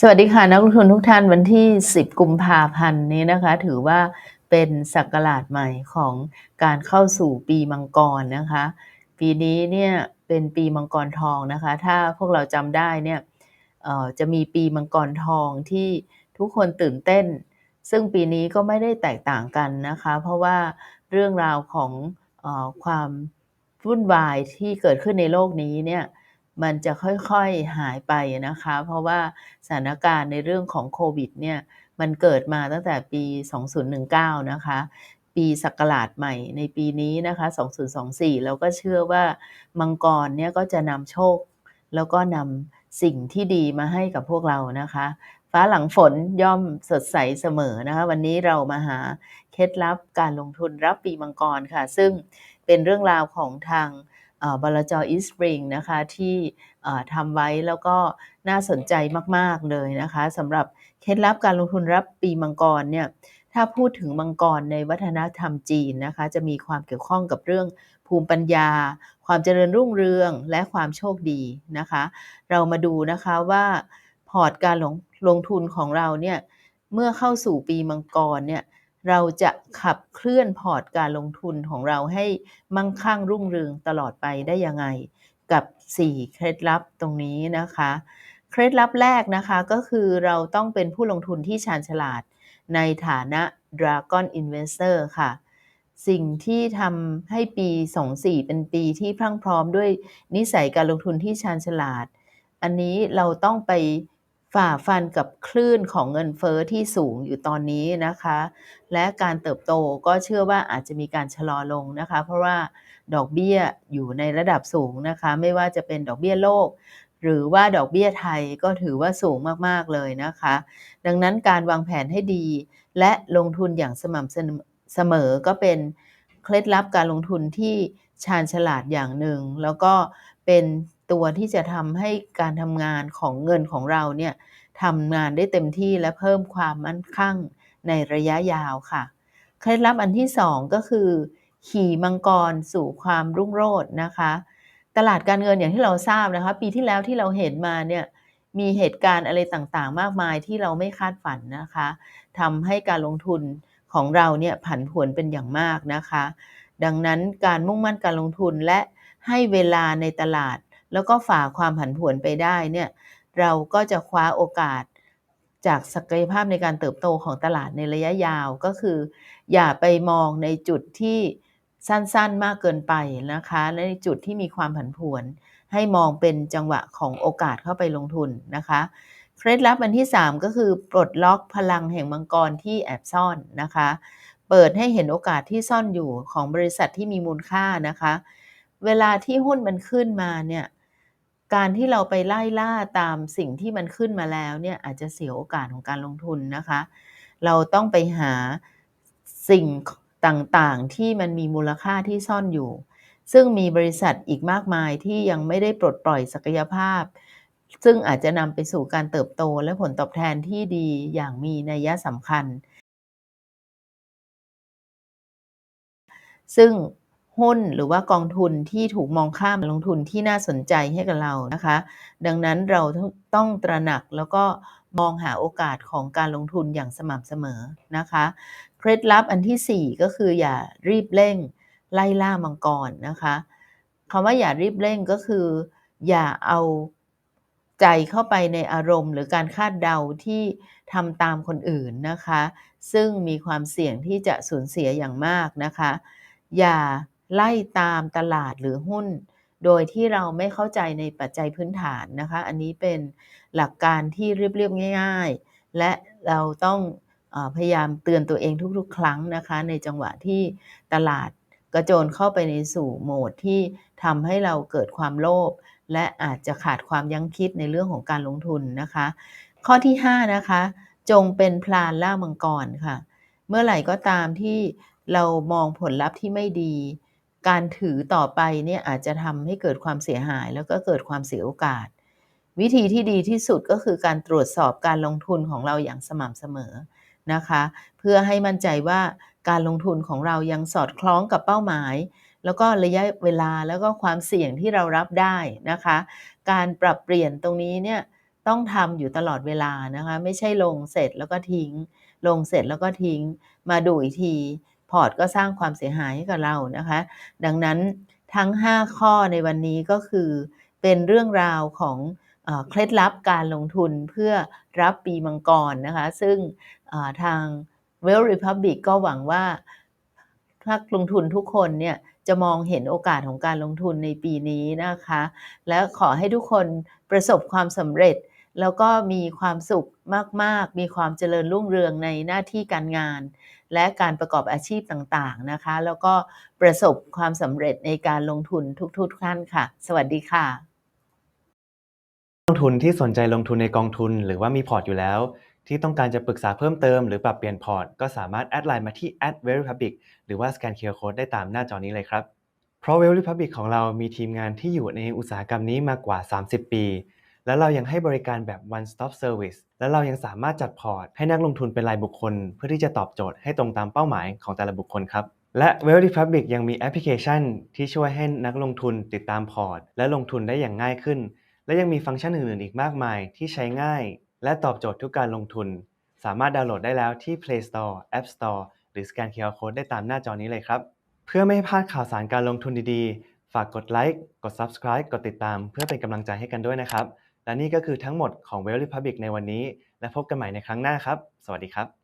สวัสดีค่ะนักลงทุนทุกท่านวันที่ 10 กุมภาพันธ์นี้นะคะ ถือว่าเป็นศักราชใหม่ของการเข้าสู่ปีมังกรนะคะ ปีนี้เนี่ยเป็นปีมังกรทองนะคะ ถ้าพวกเราจำได้เนี่ยจะมีปีมังกรทองที่ทุกคนตื่นเต้น ซึ่งปีนี้ก็ไม่ได้แตกต่างกันนะคะ เพราะว่าเรื่องราวของอความวุ่นวายที่เกิดขึ้นในโลกนี้เนี่ย มันจะค่อยๆหายไปนะคะ เพราะว่าสถานการณ์ในเรื่องของโควิดเนี่ยมันเกิดมาตั้งแต่ปี 2019 นะคะ ปีศักราชใหม่ในปีนี้นะคะ 2024 เราก็เชื่อว่ามังกรเนี่ยก็จะนำโชค แล้วก็นำสิ่งที่ดีมาให้กับพวกเรานะคะ ฟ้าหลังฝนย่อมสดใสเสมอนะคะ วันนี้เรามาหาเคล็ดลับการลงทุนรับปีมังกรค่ะ ซึ่งเป็นเรื่องราวของทาง บลจอีสปริงนะคะที่ทำไว้แล้วก็น่าสนใจมาก ๆ เลยนะคะสำหรับเคล็ดลับการลงทุนรับปีมังกรเนี่ยถ้าพูดถึงมังกรในวัฒนธรรมจีนนะคะจะมีความเกี่ยวข้องกับเรื่องภูมิปัญญา ความเจริญรุ่งเรืองและความโชคดีนะคะ เรามาดูนะคะว่าพอร์ตการลงลงทุนของเราเนี่ยเมื่อเข้าสู่ปีมังกรเนี่ย เราจะขับเคลื่อนพอร์ตการลงทุนของเราให้มั่งคั่งรุ่งเรืองตลอดไปได้ยังไง กับ 4 เคล็ดลับตรงนี้นะคะ เคล็ดลับแรกนะคะก็คือเราต้องเป็นผู้ลงทุนที่ชาญฉลาดในฐานะ Dragon Investor ค่ะ สิ่งที่ทำให้ปี 24 เป็นปีที่พรั่งพร้อมด้วยนิสัยการลงทุนที่ชาญฉลาด อันนี้เราต้องไป ฝ่าฟันกับคลื่นของเงินเฟอ้อที่สูงอยู่ตอนนี้นะคะ และการเติบโตก็เชื่อว่าอาจจะมีการชะลอลงนะคะ เพราะว่าดอกเบี้ยอยู่ในระดับสูงนะคะ ไม่ว่าจะเป็นดอกเบี้ยโลก หรือว่าดอกเบี้ยไทยก็ถือว่าสูงมากๆเลยนะคะ ดังนั้นการวางแผนให้ดี และลงทุนอย่างสม่ำเสมอก็เป็นเคล็ดลับการลงทุนที่ชาญฉลาดอย่างหนึ่ง แล้วก็เป็น ตัวที่จะทำให้การทำงานของเงินของเราเนี่ยทำงานได้เต็มที่และเพิ่มความมั่นคงในระยะยาวค่ะ เคล็ดลับอันที่สองก็คือ ขี่มังกรสู่ความรุ่งโรจน์นะคะ ตลาดการเงินอย่างที่เราทราบนะคะ ปีที่แล้วที่เราเห็นมาเนี่ยมีเหตุการณ์อะไรต่างๆ มากมายที่เราไม่คาดฝันนะคะทำให้การลงทุนของเราเนี่ยผันผวนเป็นอย่างมากนะคะ ดังนั้นการมุ่งมั่นการลงทุนและให้เวลาในตลาด แล้วก็ฝ่าความผันผวนไปได้เนี่ยเราก็จะคว้าโอกาสจากศักยภาพในการเติบโตของตลาดในระยะยาวก็คือ อย่าไปมองในจุดที่สั้นๆมากเกินไปนะคะและในจุดที่มีความผันผวน ให้มองเป็นจังหวะของโอกาสเข้าไปลงทุนนะคะเคล็ดลับอันที่ 3 ก็คือปลดล็อกพลังแห่งมังกรที่แอบซ่อนนะคะ เปิดให้เห็นโอกาสที่ซ่อนอยู่ของบริษัทที่มีมูลค่านะคะ เวลาที่หุ้นมันขึ้นมาเนี่ย การที่เราไปไล่ล่าตามสิ่งที่มันขึ้นมาแล้วเนี่ยอาจจะเสียโอกาสของการลงทุนนะคะ เราต้องไปหาสิ่งต่างๆที่มันมีมูลค่าที่ซ่อนอยู่ ซึ่งมีบริษัทอีกมากมายที่ยังไม่ได้ปลดปล่อยศักยภาพ ซึ่งอาจจะนำไปสู่การเติบโตและผลตอบแทนที่ดีอย่างมีนัยสำคัญ ซึ่ง หุ้นหรือว่ากองทุนที่ถูกมองข้ามลงทุนที่น่าสนใจให้กับเรานะคะ ดังนั้นเราต้องตระหนักแล้วก็มองหาโอกาสของการลงทุนอย่างสม่ำเสมอนะคะเคล็ดลับอันที่ 4 ก็คืออย่ารีบเร่งไล่ล่ามังกรนะคะคำว่าอย่ารีบเร่งก็คือ อย่าเอาใจเข้าไปในอารมณ์ หรือการคาดเดาที่ทำตามคนอื่นนะคะ ซึ่งมีความเสี่ยงที่จะสูญเสียอย่างมากนะคะ อย่า ไล่ตามตลาดหรือหุ้น โดยที่เราไม่เข้าใจในปัจจัยพื้นฐานนะคะ อันนี้เป็นหลักการที่เรียบๆง่าย ๆ และเราต้องอพยายามเตือนตัวเองทุกๆ ครั้งนะคะ ในจังหวะที่ตลาดกระโจนเข้าไปในสู่โหมดที่ทำให้เราเกิดความโลภและอาจจะขาดความยั้งคิดในเรื่องของการลงทุนนะคะ ข้อที่ 5 นะคะ จงเป็นพลานล่ามังกรค่ะ เมื่อไหร่ก็ตามที่เรามองผลลัพธ์ที่ไม่ดี การถือต่อไปเนี่ยอาจจะทำให้เกิดความเสียหายแล้วก็เกิดความเสียโอกาส วิธีที่ดีที่สุดก็คือการตรวจสอบการลงทุนของเราอย่างสม่ำเสมอนะคะ เพื่อให้มั่นใจว่าการลงทุนของเรายังสอดคล้องกับเป้าหมาย แล้วก็ระยะเวลาแล้วก็ความเสี่ยงที่เรารับได้นะคะ การปรับเปลี่ยนตรงนี้เนี่ยต้องทำอยู่ตลอดเวลานะคะ ไม่ใช่ลงเสร็จแล้วก็ทิ้ง ลงเสร็จแล้วก็ทิ้ง มาดูอีกที พอร์ตก็สร้างความเสียหายให้กับเรานะคะ ดังนั้นทั้ง 5 ข้อในวันนี้ก็คือเป็นเรื่องราวของเอเคล็ดลับการลงทุนเพื่อรับปีมังกรนะคะ ซึ่งทาง Well Republic ก็หวังว่านักลงทุนทุกคนเนี่ยจะมองเห็นโอกาสของการลงทุนในปีนี้นะคะ และขอให้ทุกคนประสบความสำเร็จ แล้วก็มีความสุขมาก ๆ มีความเจริญรุ่งเรืองในหน้าที่การงาน และการประกอบอาชีพต่างๆนะคะ แล้วก็ประสบความสำเร็จในการลงทุนทุกๆท่านค่ะ สวัสดีค่ะลงทุนที่สนใจลงทุนในกองทุน หรือว่ามีพอร์ตอยู่แล้ว ที่ต้องการจะปรึกษาเพิ่มเติมหรือปรับเปลี่ยนพอร์ต ก็สามารถแอดไลน์มาที่ @verypublic หรือว่าสแกน QR Code ได้ตามหน้าจอนี้เลยครับเพราะ Well Republic ของเรามีทีมงานที่อยู่ในอุตสาหกรรมนี้มากกว่า 30 ปี และเรายังให้บริการแบบ one stop service และเรายังสามารถจัดพอร์ต ให้นักลงทุนเป็นรายบุคคล เพื่อที่จะตอบโจทย์ให้ตรงตามเป้าหมายของแต่ละบุคคลครับ และ Well Republic ยังมีแอปพลิเคชัน ที่ช่วยให้นักลงทุนติดตามพอร์ต และลงทุนได้อย่างง่ายขึ้น และยังมีฟังก์ชันอื่น ๆ อีกมากมาย ที่ใช้ง่าย และตอบโจทย์ทุกการลงทุน สามารถดาวน์โหลดได้แล้วที่ Play Store App Store หรือสแกน QR Code ได้ตามหน้าจอนี้เลยครับ เพื่อไม่ให้พลาดข่าวสารการลงทุนดี ๆ ฝากกดไลค์ กด Subscribe กดติดตาม เพื่อเป็นกำลังใจให้กันด้วยนะครับ และนี่ก็คือทั้งหมดของ Well Republic ในวันนี้ และพบกันใหม่ในครั้งหน้าครับ สวัสดีครับ